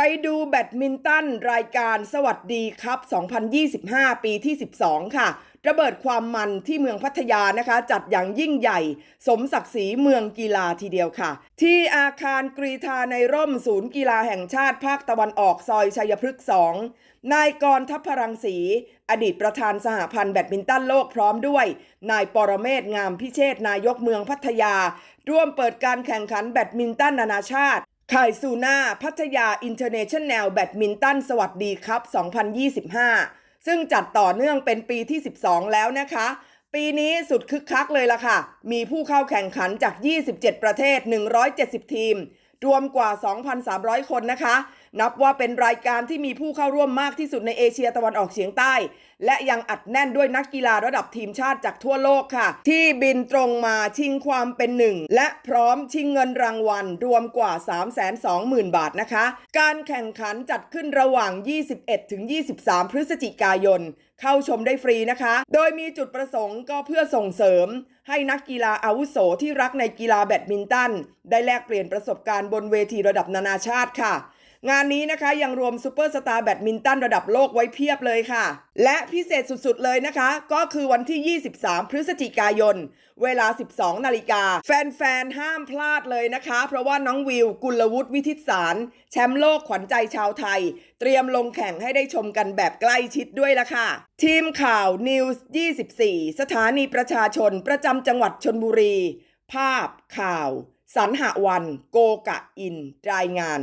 ไปดมินตันรายการสวัสดีครับ 2025 ปีที่ 12 ค่ะ ระเบิดความมันที่เมืองพัทยานะคะ จัดอย่างยิ่งใหญ่ สมศักดิ์ศรีเมืองกีฬาทีเดียวค่ะ ที่อาคารกรีธาในร่มศูนย์กีฬาแห่งชาติภาคตะวันออกซอยชัยพฤกษ์2นายกรทัพพรังสี อดีตประธานสหพันธ์แบดมินตันโลกพร้อมด้วย นายปรเมศงามพิเชษนายกเมืองพัทยา ร่วมเปิดการแข่งขันแบดมินตันนานาชาติ ข่ายซูน่าพัทยาอินเตอร์เนชั่นแนลแบดมินตันสวัสดีครับ 2025 ซึ่งจัดต่อเนื่องเป็นปีที่ 12 แล้วนะคะ ปีนี้สุดคึกคักเลยล่ะค่ะ มีผู้เข้าแข่งขันจาก 27 ประเทศ 170 ทีม รวมกว่า 2,300 คนนะคะนับว่าเป็นรายการที่มีผู้เข้าร่วมมากที่สุดในเอเชียตะวันออกเฉียงใต้ และยังอัดแน่นด้วยนักกีฬาระดับทีมชาติจากทั่วโลกค่ะ ที่บินตรงมาชิงความเป็นหนึ่ง และพร้อมชิงเงินรางวัลรวมกว่า 320,000 บาทนะคะ การแข่งขันจัดขึ้นระหว่าง 21-23 พฤศจิกายน เข้าชมได้ฟรีนะคะ โดยมีจุดประสงค์ก็เพื่อส่งเสริมให้นักกีฬาอาวุโสที่รักในกีฬาแบดมินตัน ได้แลกเปลี่ยนประสบการณ์บนเวทีระดับนานาชาติค่ะ งานนี้นะคะยังรวมซูเปอร์สตาร์แบดมินตันระดับโลกไว้เพียบเลยค่ะ และพิเศษสุดๆเลยนะคะ ก็คือวันที่ 23 พฤศจิกายน เวลา 12 นาฬิกา แฟนๆ ห้ามพลาดเลยนะคะ เพราะว่าน้องวิว กุลวุฒิวิทิตสาร แชมป์โลกขวัญใจชาวไทย เตรียมลงแข่งให้ได้ชมกันแบบใกล้ชิดด้วยละค่ะ ทีมข่าว News 24 สถานีประชาชนประจำจังหวัดชนบุรี ภาพข่าว สรรหวัน โกกะอิน รายงาน